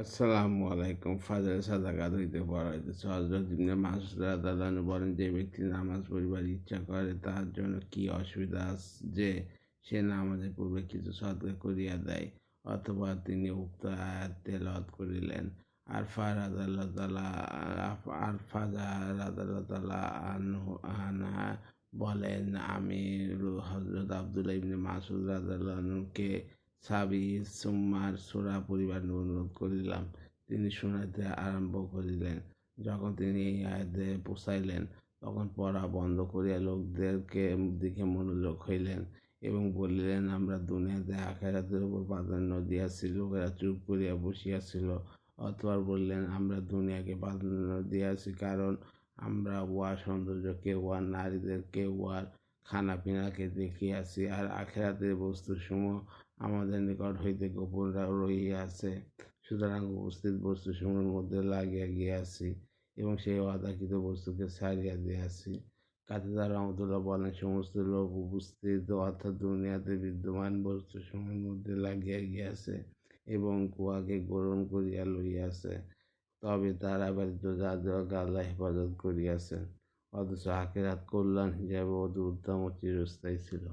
আসসালামু আলাইকুম। ফাজর সাদাকাত হইতে পড়াইতেছে হজরত ইবনে মাসুদ রাদিয়াল্লাহু বলেন, যে ব্যক্তি নামাজ পড়িবার ইচ্ছা করে তার জন্য কি অসুবিধা যে সে নামাজের পূর্বে কিছু সদকা করিয়া দেয় অথবা তিনি উক্ত আয়াত তেলাওয়াত করিলেন? আর ফারাদ আল্লাহ তালা আর ফাজা রাদাল্লাহ তালা বলেন, আমি হজরত আবদুল্লাহ ইবনে মাসুদ রাদাল্লাহকে সাবি সুম্মার সুরা পরিবার অনুরোধ করিলাম। তিনি শোনাতে আরম্ভ করিলেন। যখন তিনি এই আয়াতে পোষাইলেন তখন পড়া বন্ধ করিয়া লোকদেরকে দিকে মনোযোগ হইলেন এবং বলিলেন, আমরা দুনিয়াতে আখেরাতের উপর প্রাধান্য দিয়াছি, লোকেরা চুপ করিয়া বসিয়াছিল। অথবা বললেন, আমরা দুনিয়াকে প্রাধান্য দিয়াছি কারণ আমরা উহার আর নারীদের নারীদেরকে উহার খানা পিনাকে দেখিয়াছি আর আখেরাতের বস্তুসমূহ আমাদের নিকট হইতে গোপন রহিয়াছে সুতরাং উপস্থিত বস্তুসমূহের মধ্যে লাগিয়া গিয়াছি এবং সেই অদাকৃত বস্তুকে ছাড়িয়া দিয়াছি। কাতিদার রহমতুল্লাহ বলেন, সমস্ত লোক উপস্থিত অর্থাৎ দুনিয়াতে বিদ্যমান বস্তুসমূহের মধ্যে লাগিয়া গিয়াছে এবং কুয়াকে গ্রহণ করিয়া লইয়াছে। তবে তারা ব্যতীত যাদেরকে আল্লাহ হেফাজত করিয়াছেন। অথচ আখেরাত কল্যাণ হিসাবে অতি উত্তম চিরস্থায়ী ছিল।